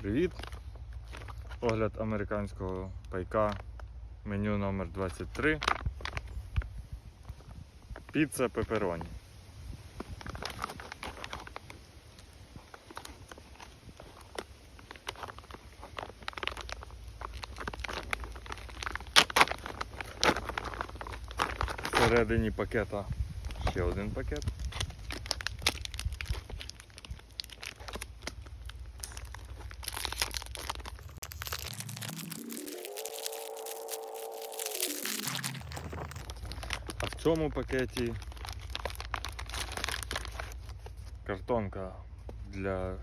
Привіт! Огляд американського пайка. Меню номер 23. Піца пепероні. Всередині пакета ще один пакет. В цьому пакеті картонка для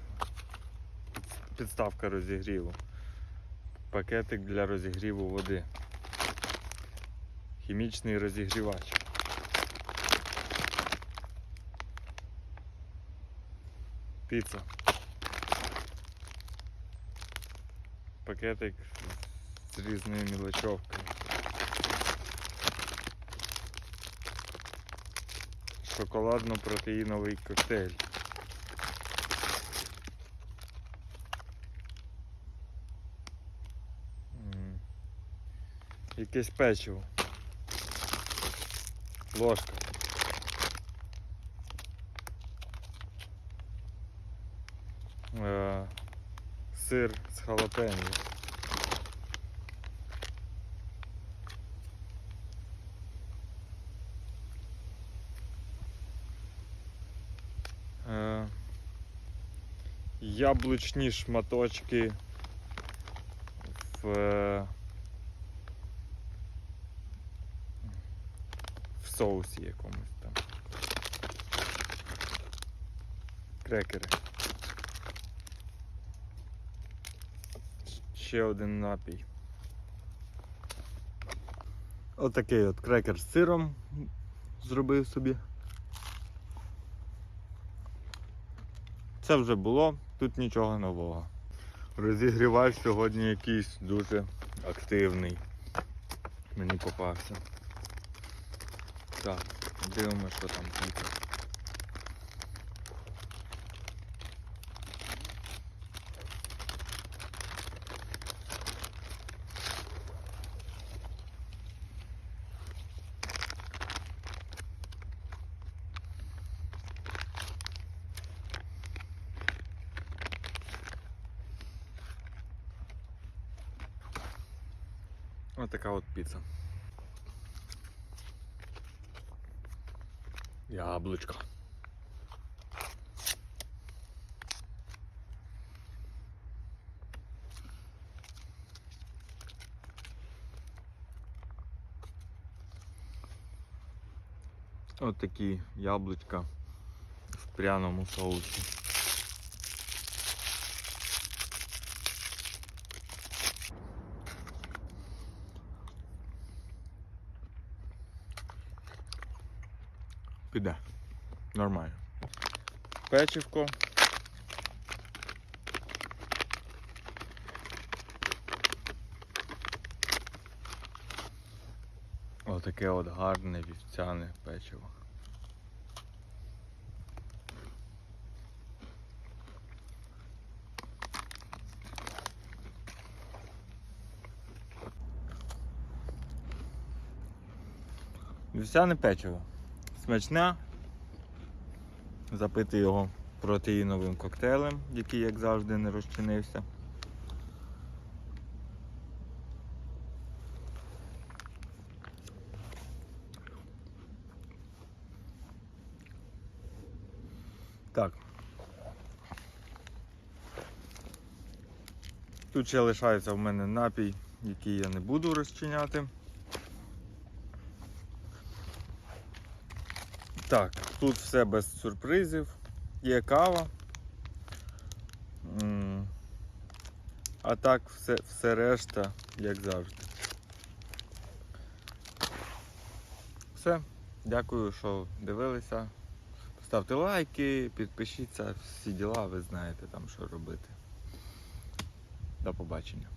підставка розігріву. Пакетик для розігріву води. Хімічний розігрівач. Піца. Пакетик з різною мілочовкою. Шоколадно-протеїновий коктейль. Якесь печиво. Ложка. Е, Сир з халапеньо. Е, Яблучні шматочки в, в соусі якомусь там. Крекери. Ще один напій. Отакий от крекер з сиром зробив собі. Це вже було, тут нічого нового. Розігрівач сьогодні якийсь дуже активний. Мені попався. Так, дивимося, що там піца. Ось така от піца. Яблучко. От такі яблучка в пряному соусі. Піде. Нормально. Печивко. Отаке от гарне вівцяне печиво. Вівсяне печиво. Смачне. Запити його протеїновим коктейлем, який, як завжди, не розчинився. Так. Тут ще лишається в мене напій, який я не буду розчиняти. Так, тут все без сюрпризів. Є кава. А так все, все решта, як завжди. Все. Дякую, що дивилися. Ставте лайки, підпишіться, всі діла, ви знаєте там що робити. До побачення.